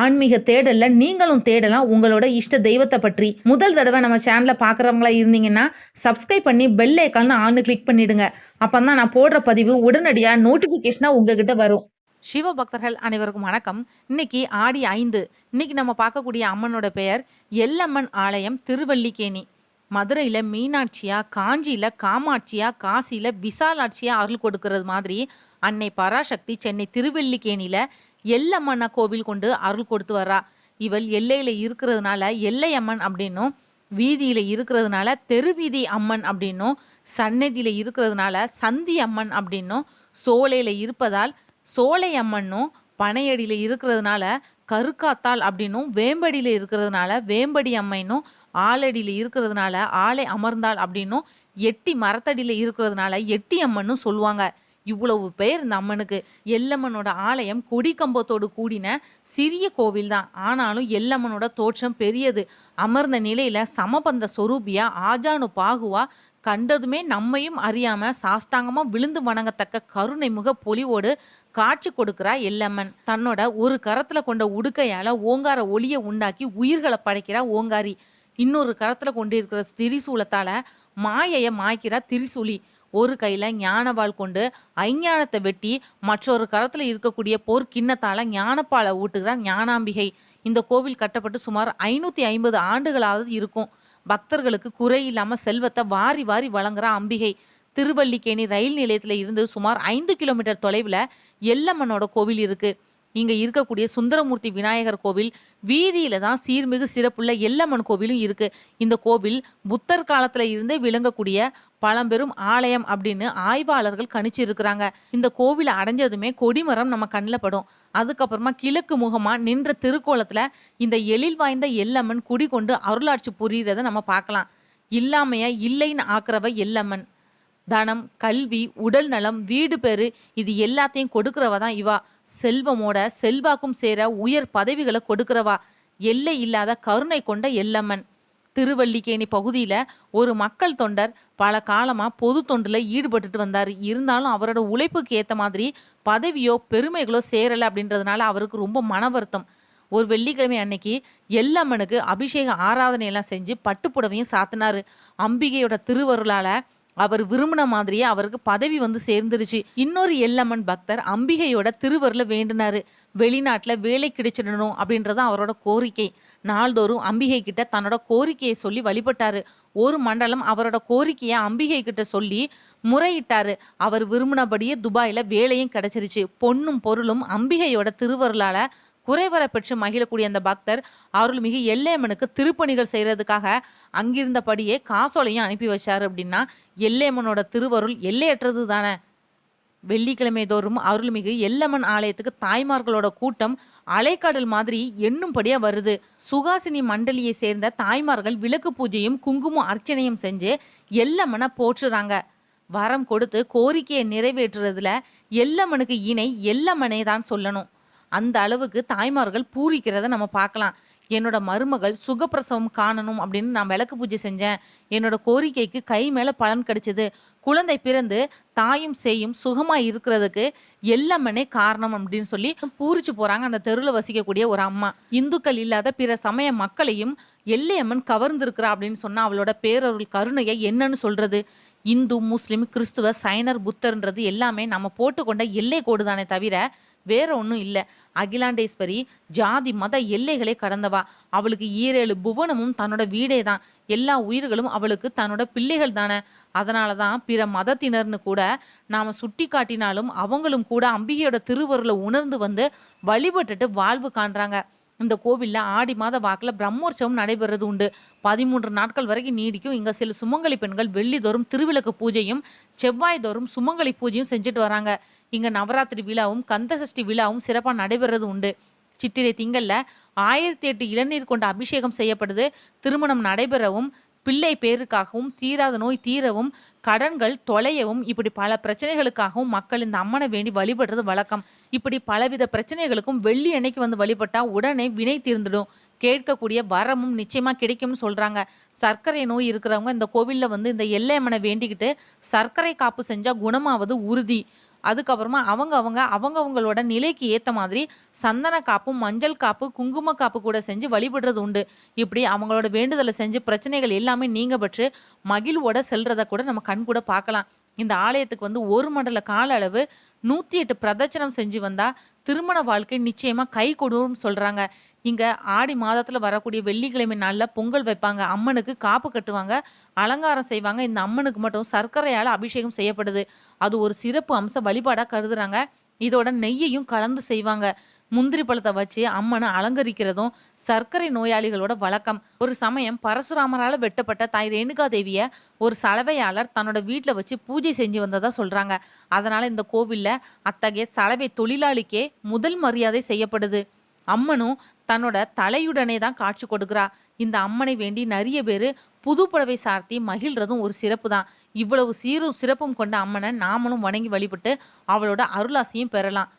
ஆன்மீக தேடல்ல நீங்களும் தேடலாம். உங்களோட இஷ்ட தெய்வத்தை பற்றி. முதல் தடவை நம்ம சேனலை பார்க்குறவங்களா இருந்தீங்கன்னா சப்ஸ்கிரைப் பண்ணி பெல் ஐக்கான ஆன்னு கிளிக் பண்ணிடுங்க. அப்பதான் நான் போடுற பதிவு உடனடியாக நோட்டிஃபிகேஷனாக உங்ககிட்ட வரும். சிவ பக்தர்கள் அனைவருக்கும் வணக்கம். இன்னைக்கு ஆடி ஐந்து. இன்னைக்கு நம்ம பார்க்கக்கூடிய அம்மனோட பெயர் எல்லம்மன் ஆலயம் திருவல்லிக்கேணி. மதுரையில் மீனாட்சியா காஞ்சியில் காமாட்சியா காசியில் விசாலாட்சியா அருள் கொடுக்கறது மாதிரி அன்னை பராசக்தி சென்னை திருவல்லிக்கேணியில் எல்லம்மனை கோவில் கொண்டு அருள் கொடுத்து வரா இவள் எல்லையில் இருக்கிறதுனால எல்லையம்மன் அப்படின்னும் வீதியில் இருக்கிறதுனால தெருவீதி அம்மன் அப்படின்னும் சன்னதியில இருக்கிறதுனால சந்தி அம்மன் அப்படின்னும் சோலையில் இருப்பதால் சோலை அம்மன்னும் பனையடியில் இருக்கிறதுனால கருக்காத்தாள் அப்படின்னும் வேம்படியில் இருக்கிறதுனால வேம்படி அம்மைன்னும் ஆலடியில் இருக்கிறதுனால ஆலை அமர்ந்தாள் அப்படின்னும் எட்டி மரத்தடியில் இருக்கிறதுனால எட்டி அம்மன்னு சொல்லுவாங்க. இவ்வளவு பேர் இந்த அம்மனுக்கு எல்லம்மனோட ஆலயம் கொடிக்கம்பத்தோடு கூடின சிறிய கோவில் தான் ஆனாலும் எல்லம்மனோட தோற்றம் பெரியது. அமர்ந்த நிலையில சமபந்த சொரூபியா ஆஜானு பாகுவா கண்டதுமே நம்மையும் அறியாம சாஷ்டாங்கமா விழுந்து வணங்கத்தக்க கருணை முக பொலிவோடு காட்சி கொடுக்கிறா எல்லம்மன். தன்னோட ஒரு கரத்துல கொண்ட உடுக்கையால ஓங்கார ஒளியை உண்டாக்கி உயிர்களை படைக்கிறா ஓங்காரி. இன்னொரு கரத்துல கொண்டு இருக்கிற திரிசூலத்தால மாயைய மாய்க்கிறா திரிசூலி. ஒரு கையில் ஞானவாள் கொண்டு ஐஞானத்தை வெட்டி மற்றொரு கரத்தில் இருக்கக்கூடிய போர் ஞானப்பாலை ஊட்டுகிறார் ஞானாம்பிகை. இந்த கோவில் கட்டப்பட்டு சுமார் ஐநூற்றி ஐம்பது ஆண்டுகளாவது இருக்கும். பக்தர்களுக்கு குறை இல்லாமல் செல்வத்தை வாரி வாரி வழங்குறா அம்பிகை. திருவல்லிக்கேணி ரயில் நிலையத்தில் இருந்து சுமார் ஐந்து கிலோமீட்டர் தொலைவில் எல்லம்மனோட கோவில் இருக்குது இங்கே இருக்கக்கூடிய சுந்தரமூர்த்தி விநாயகர் கோவில் வீதியில தான் சீர்மிகு சிறப்புள்ள எல்லம்மன் கோவிலும் இருக்கு. இந்த கோவில் புத்தர் காலத்துல இருந்தே விளங்கக்கூடிய பழம்பெரும் ஆலயம் அப்படின்னு ஆய்வாளர்கள் கணிச்சு இருக்கிறாங்க இந்த கோவிலை அடைஞ்சதுமே கொடிமரம் நம்ம கண்ணில் படும். அதுக்கப்புறமா கிழக்கு முகமா நின்ற திருக்கோலத்துல இந்த எழில் வாய்ந்த எல்லம்மன் குடிகொண்டு அருளாட்சி புரிகிறத நம்ம பார்க்கலாம். இல்லாமைய இல்லைன்னு ஆக்குறவ எல்லம்மன். தனம் கல்வி உடல் நலம் வீடு பேரு இது எல்லாத்தையும் கொடுக்கிறவ தான் இவா. செல்வமோட செல்வாக்கும் சேர உயர் பதவிகளை கொடுக்கிறவா. எல்லை இல்லாத கருணை கொண்ட எல்லம்மன். திருவல்லிக்கேணி பகுதியில் ஒரு மக்கள் தொண்டர் பல காலமாக பொது தொண்டில் ஈடுபட்டுட்டு வந்தார். இருந்தாலும் அவரோட உழைப்புக்கு ஏற்ற மாதிரி பதவியோ பெருமைகளோ சேரலை அப்படின்றதுனால அவருக்கு ரொம்ப மன வருத்தம். ஒரு வெள்ளிக்கிழமை அன்னைக்கு எல்லம்மனுக்கு அபிஷேக ஆராதனையெல்லாம் செஞ்சு பட்டுப்புடவையும் சாத்தினார். அம்பிகையோட திருவருளால் அவர் விரும்பின மாதிரியே அவருக்கு பதவி வந்து சேர்ந்துருச்சு. இன்னொரு எல்லம்மன் பக்தர் அம்பிகையோட திருவருள வேண்டினாரு. வெளிநாட்டில் வேலை கிடைச்சிடணும் அப்படின்றது அவரோட கோரிக்கை. நாள்தோறும் அம்பிகை கிட்ட தன்னோட கோரிக்கையை சொல்லி வழிபட்டாரு. ஒரு மண்டலம் அவரோட கோரிக்கையை அம்பிகை கிட்ட சொல்லி முறையிட்டாரு. அவர் விரும்பினபடியே துபாயில் வேலையும் கிடைச்சிருச்சு. பொண்ணும் பொருளும் அம்பிகையோட திருவருளால குறைவரை பெற்று மகிழக்கூடிய அந்த பக்தர் அருள்மிகு எல்லையம்மனுக்கு திருப்பணிகள் செய்யறதுக்காக அங்கிருந்தபடியே காசோலையும் அனுப்பி வச்சார் அப்படின்னா எல்லையம்மனோட திருவருள் எல்லையற்றது தானே. வெள்ளிக்கிழமை தோறும் அருள்மிகு எல்லம்மன் ஆலயத்துக்கு தாய்மார்களோட கூட்டம் அலைக்கடல் மாதிரி எண்ணும்படியா வருது. சுகாசினி மண்டலியை சேர்ந்த தாய்மார்கள் விளக்கு பூஜையும் குங்குமம் அர்ச்சனையும் செஞ்சு எல்லம்மனை போற்றுறாங்க. வரம் கொடுத்து கோரிக்கையை நிறைவேற்றுறதுல எல்லம்மனுக்கு இணை எல்லம்மனே தான் சொல்லணும். அந்த அளவுக்கு தாய்மார்கள் பூரிக்கிறத நம்ம பார்க்கலாம். என்னோட மருமகள் சுகப்பிரசவம் காணணும் அப்படின்னு நான் விளக்கு பூஜை செஞ்சேன். என்னோட கோரிக்கைக்கு கை மேலே பலன் கிடைச்சது. குழந்தை பிறந்து தாயும் சேயும் சுகமாக இருக்கிறதுக்கு எல்லாமே காரணம் அப்படின்னு சொல்லி பூரிச்சு போகிறாங்க அந்த தெருவில் வசிக்கக்கூடிய ஒரு அம்மா. இந்துக்கள் இல்லாத பிற சமய மக்களையும் எல்லையம்மன் கவர்ந்திருக்கிறா அப்படின்னு சொன்னால் அவளோட பேரருள் கருணையை என்னன்னு சொல்கிறது இந்து முஸ்லீம் கிறிஸ்துவ சைனர் புத்தர்ன்றது எல்லாமே நம்ம போட்டுக்கொண்ட எல்லை கோடு தானே தவிர வேற ஒன்றும் இல்லை. அகிலாண்டேஸ்வரி ஜாதி மத எல்லைகளை கடந்தவா. அவளுக்கு ஈரேழு புவனமும் தன்னோட வீடே தான் எல்லா உயிர்களும் அவளுக்கு தன்னோட பிள்ளைகள் தானே அதனால தான் பிற மதத்தினர்னு கூட நாம் சுட்டி காட்டினாலும் அவங்களும் கூட அம்பிகையோட திருவருளை உணர்ந்து வந்து வழிபட்டுட்டு வாழ்வு காண்றாங்க. இந்த கோவிலில் ஆடி மாத வாக்கில் பிரம்மோற்சவம் நடைபெறது உண்டு. பதிமூன்று நாட்கள் வரைக்கும் நீடிக்கும் இங்கே சில சுமங்கலி பெண்கள் வெள்ளிதோறும் திருவிளக்கு பூஜையும் செவ்வாய் தோறும் சுமங்கலி பூஜையும் செஞ்சுட்டு வராங்க. இங்கே நவராத்திரி விழாவும் கந்தசஷ்டி விழாவும் சிறப்பாக நடைபெறது உண்டு. சித்திரை திங்களில் ஆயிரத்தி எட்டு இளநீர் கொண்ட அபிஷேகம் செய்யப்படுது. திருமணம் நடைபெறவும் பிள்ளை பேருக்காகவும் தீராத நோய் தீரவும் கடன்கள் தொலையவும் இப்படி பல பிரச்சனைகளுக்காகவும் மக்கள் இந்த அம்மனை வேண்டி வழிபடுறது வழக்கம். இப்படி பலவித பிரச்சனைகளுக்கும் வெள்ளி அன்னைக்கு வந்து வழிபட்டா உடனே வினை தீர்ந்துடும். கேட்கக்கூடிய வரமும் நிச்சயமா கிடைக்கும்னு சொல்றாங்க. சர்க்கரை நோய் இருக்கிறவங்க இந்த கோவில்ல வந்து இந்த எல்லையம்மனை வேண்டிக்கிட்டு சர்க்கரை காப்பு செஞ்சா குணமாவது உறுதி. அதுக்கப்புறமா அவங்க அவங்க அவங்கவுங்களோட நிலைக்கு ஏற்ற மாதிரி சந்தன காப்பு மஞ்சள் காப்பு குங்கும காப்பு கூட செஞ்சு வழிபடுறது உண்டு. இப்படி அவங்களோட வேண்டுதலை செஞ்சு பிரச்சனைகள் எல்லாமே நீங்க பெற்று மகிழ்வோட செல்றதை கூட நம்ம கண் கூட பார்க்கலாம். இந்த ஆலயத்துக்கு வந்து ஒரு மண்டல கால அளவு நூற்றி எட்டு பிரதட்சணம் செஞ்சு வந்தால் திருமண வாழ்க்கை நிச்சயமாக கை கொடுன்னு சொல்கிறாங்க இங்க ஆடி மாதத்துல வரக்கூடிய வெள்ளிக்கிழமை நாளில் பொங்கல் வைப்பாங்க. அம்மனுக்கு காப்பு கட்டுவாங்க. அலங்காரம் செய்வாங்க. இந்த அம்மனுக்கு மட்டும் சர்க்கரையால அபிஷேகம் செய்யப்படுது. அது ஒரு சிறப்பு அம்ச வழிபாடா கருதுறாங்க. இதோட நெய்யையும் கலந்து செய்வாங்க. முந்திரி பழத்தை வச்சு அம்மனை அலங்கரிக்கிறதும் சர்க்கரை நோயாளிகளோட வழக்கம். ஒரு சமயம் பரசுராமரால வெட்டப்பட்ட தாய் ரேணுகா தேவிய ஒரு சலவையாளர் தன்னோட வீட்டில் வச்சு பூஜை செஞ்சு வந்ததா சொல்றாங்க. அதனால இந்த கோவில்ல அத்தகைய சலவை தொழிலாளிக்கே முதல் மரியாதை செய்யப்படுது. அம்மனும் தன்னோட தலையுடனே தான் காட்சி கொடுக்குறா. இந்த அம்மனை வேண்டி நிறைய பேர் புது புடவை சார்த்தி மகிழ்றதும் ஒரு சிறப்பு தான். இவ்வளவு சீரும் சிறப்பும் கொண்ட அம்மனை நாமளும் வணங்கி வழிபட்டு அவளோட அருளாசியும் பெறலாம்.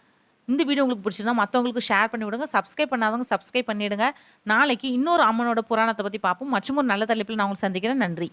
இந்த வீடியோ உங்களுக்கு பிடிச்சிருந்தா மற்றவங்களுக்கு ஷேர் பண்ணி விடுங்க. சப்ஸ்கிரைப் பண்ணாதவங்க சப்ஸ்கிரைப் பண்ணிவிடுங்க நாளைக்கு இன்னொரு அம்மனோட புராணத்தை பற்றி பார்ப்போம். மற்றும் ஒரு நல்ல தலைப்பில் நான் உங்களுக்கு சந்திக்கிறேன். நன்றி.